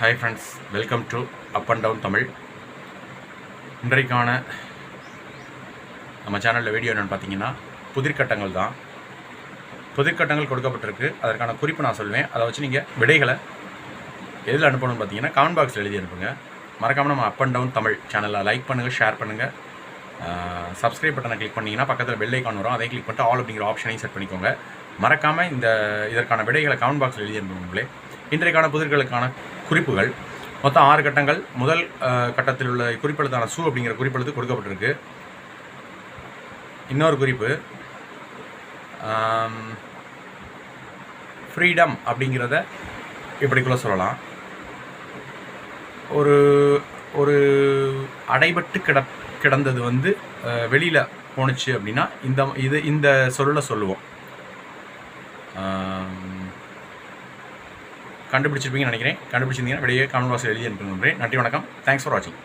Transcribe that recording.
Hi friends welcome to up and down Tamil இன்றைக்கான நம்ம சேனலில் வீடியோ என்னென்னு பார்த்தீங்கன்னா புதிர்கட்டங்கள் தான். புதிர்கட்டங்கள் கொடுக்கப்பட்டிருக்கு. அதற்கான குறிப்பு நான் சொல்வேன். அதை வச்சு நீங்கள் விடைகளை எதில் அனுப்பணும்னு பார்த்தீங்கன்னா கமெண்ட் பாக்ஸில் எழுதி அனுப்புங்க. மறக்காமல் நம்ம அப் அண்ட் டவுன் தமிழ் சேனலில் லைக் பண்ணுங்கள் ஷேர் பண்ணுங்கள் சப்ஸ்கிரைப் பட்டனை கிளிக் பண்ணிங்கன்னா பக்கத்தில் பெல் ஐக்கான் வரும். அதை கிளிக் பண்ணிட்டு ஆல் அப்படிங்கிற ஆப்ஷனையும் செட் பண்ணிக்கோங்க. மறக்காமல் இந்த இதற்கான விடைகளை கமெண்ட் பாக்ஸில் எழுதி அனுப்புங்களே இன்றைக்கான புதிர்களுக்கான குறிப்புகள். மொத்தம் ஆறு கட்டங்கள். முதல் கட்டத்தில் உள்ள குறிப்பெழுத்தான சு அப்படிங்கிற குறிப்பெழுத்து கொடுக்கப்பட்டிருக்கு. இன்னொரு குறிப்பு. ஃப்ரீடம் அப்படிங்கிறத இப்படிக்குள்ள சொல்லலாம். ஒரு ஒரு அடைபட்டு கிட கிடந்தது வந்து வெளியில் போணுச்சு அப்படின்னா இந்த இது இந்த சொல்லில் சொல்லுவோம். கண்டுபிடிச்சிருப்பீங்கன்னு நினைக்கிறேன். கண்டுபிடிச்சிருந்தீங்கன்னா வெளியே கமெண்ட் பாக்ஸில் எழுதி அனுப்பி நன்றி வணக்கம். தேங்க்ஸ் ஃபார் வாட்சிங்